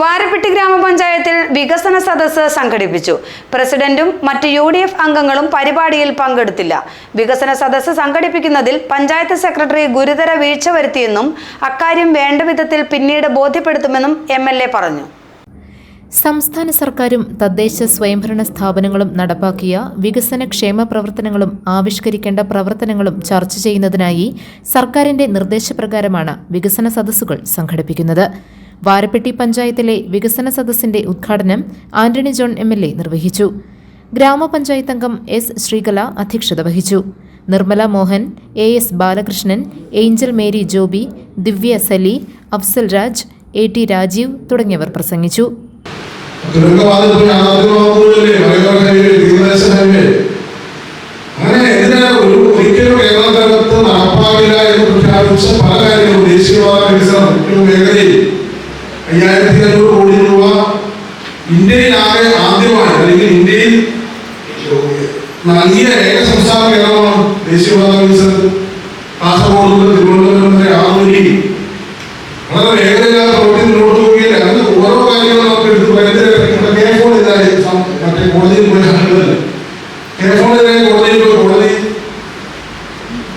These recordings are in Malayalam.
വാരപ്പെട്ടി ഗ്രാമപഞ്ചായത്തിൽ വികസന സദസ്സ് സംഘടിപ്പിച്ചു. പ്രസിഡന്റും മറ്റ് യു ഡി എഫ് അംഗങ്ങളും പരിപാടിയിൽ പങ്കെടുത്തില്ല. വികസന സദസ്സ് സംഘടിപ്പിക്കുന്നതിൽ പഞ്ചായത്ത് സെക്രട്ടറി ഗുരുതര വീഴ്ച വരുത്തിയെന്നും അക്കാര്യം വേണ്ട വിധത്തിൽ പിന്നീട് ബോധ്യപ്പെടുത്തുമെന്നും എം പറഞ്ഞു. സംസ്ഥാന സർക്കാരും തദ്ദേശ സ്വയംഭരണ സ്ഥാപനങ്ങളും നടപ്പാക്കിയ വികസന ക്ഷേമ പ്രവർത്തനങ്ങളും ആവിഷ്കരിക്കേണ്ട പ്രവർത്തനങ്ങളും ചർച്ച ചെയ്യുന്നതിനായി സർക്കാരിന്റെ നിർദ്ദേശപ്രകാരമാണ് വികസന സദസ്സുകൾ സംഘടിപ്പിക്കുന്നത്. വാരപ്പെട്ടി പഞ്ചായത്തിലെ വികസന സദസ്സിന്റെ ഉദ്ഘാടനം Antony John M L A നിർവഹിച്ചു. ഗ്രാമപഞ്ചായത്ത് അംഗം എസ് ശ്രീകല അധ്യക്ഷത വഹിച്ചു. Nirmala Mohan A S Balakrishnan Angel Mary Joby Divya Sali Afsal Raj A T Rajeev തുടങ്ങിയവർ പ്രസംഗിച്ചു. പല കാര്യങ്ങളും ദേശീയവാദ വികസനം മേഖലയിൽ അയ്യായിരത്തി അഞ്ഞൂറ് കോടി രൂപ ഇന്ത്യയിൽ ആകെ ആദ്യമായി അല്ലെങ്കിൽ ഇന്ത്യയിൽ നൽകിയ ഏക സംസ്ഥാന കേരളമാണ് ദേശീയപാത വികസനത്തിൽ കാസർഗോഡ് മുതൽ തിരുവനന്തപുരം വരെ വളരെ വേഗതയില്ലാതെ പ്രവൃത്തി മുന്നോട്ട് പോവുകയില്ല അങ്ങനെ ഓരോ കാര്യങ്ങളും നമുക്ക് എടുത്ത് പറയുന്നത് കെ ഫോൺ ഇതായി മറ്റേ കോടതിയിൽ പോയി ആളുകൾ കെ ഫോണിനെ കോടതിയിൽ പോയി കോടതി.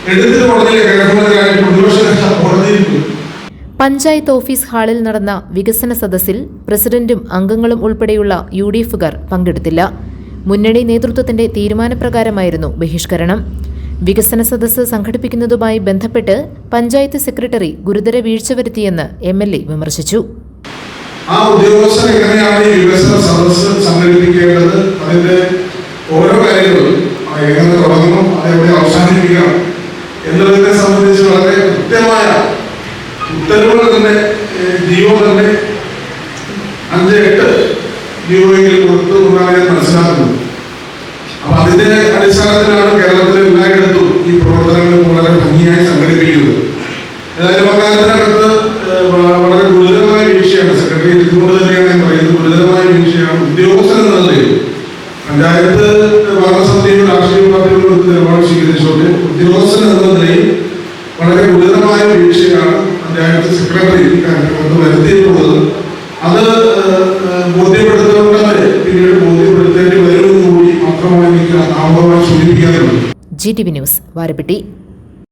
എടുത്തിട്ട് കോടതിയിലെ കെ ഫോണിനായിട്ട് പ്രതിപക്ഷ കോടതിയിൽ പോയി. പഞ്ചായത്ത് ഓഫീസ് ഹാളിൽ നടന്ന വികസന സദസ്സിൽ പ്രസിഡന്റും അംഗങ്ങളും ഉൾപ്പെടെയുള്ള യു ഡി എഫുകാർ പങ്കെടുത്തില്ല. മുന്നണി നേതൃത്വത്തിന്റെ തീരുമാനപ്രകാരമായിരുന്നു ബഹിഷ്കരണം. വികസന സദസ്സ് സംഘടിപ്പിക്കുന്നതുമായി ബന്ധപ്പെട്ട് പഞ്ചായത്ത് സെക്രട്ടറി ഗുരുതര വീഴ്ച വരുത്തിയെന്ന് എം എൽ എ വിമർശിച്ചു. ആ ഉദ്യോഗസ്ഥർ എങ്ങനെയാണ് ഈ വികസന സദസ്സ് സംഘടിപ്പിക്കേണ്ടത്? അതിന്റെ ഓരോ കാര്യങ്ങളും എങ്ങനെ തുടങ്ങണം? അതെവിടെ അവസാനിപ്പിക്കണം? എന്നുള്ളതിനെ സംബന്ധിച്ച് വളരെ കൃത്യമായ ഉത്തരവുകൾ തന്നെ ജിയോ തന്നെ അഞ്ച് എട്ട് ജിയോയിൽ കൊടുത്തു എന്നാണ് ഞാൻ മനസ്സിലാക്കുന്നത്. അപ്പൊ അതിന്റെ അടിസ്ഥാനത്തിലാണ് കേരളത്തിലെ എല്ലായിടത്തും ഈ പ്രവർത്തനങ്ങൾ വളരെ ഭംഗിയായി സംഘടിപ്പിക്കുന്നത്. ഏതായാലും അക്കാലത്തിനകത്ത് വളരെ ഗുരുതരമായ വീഴ്ചയാണ്. സെക്രട്ടറി ഇതുകൊണ്ട് തന്നെയാണ് ഞാൻ പറയുന്നത്. ഗുരുതരമായ വീഴ്ചയാണ് ഉദ്യോഗസ്ഥൻ എന്ന നിലയിൽ പഞ്ചായത്ത് ഭരണസമിതിയും രാഷ്ട്രീയ പാർട്ടികളും എടുത്ത് നിലപാട് സ്വീകരിച്ചുകൊണ്ട് ഉദ്യോഗസ്ഥൻ നിലയിൽ വളരെ ഗുരുതരമായ വീഴ്ചയാണ് പഞ്ചായത്ത് സെക്രട്ടറി ഒന്ന് വരുത്തിയിട്ടുള്ളത്. അത് ബോധ്യപ്പെടുത്തേണ്ടവരെ പിന്നീട് ബോധ്യപ്പെടുത്തേണ്ടി വരുമെന്ന് കൂടി എനിക്ക് ആമുഖമായി G T V news Varappetty.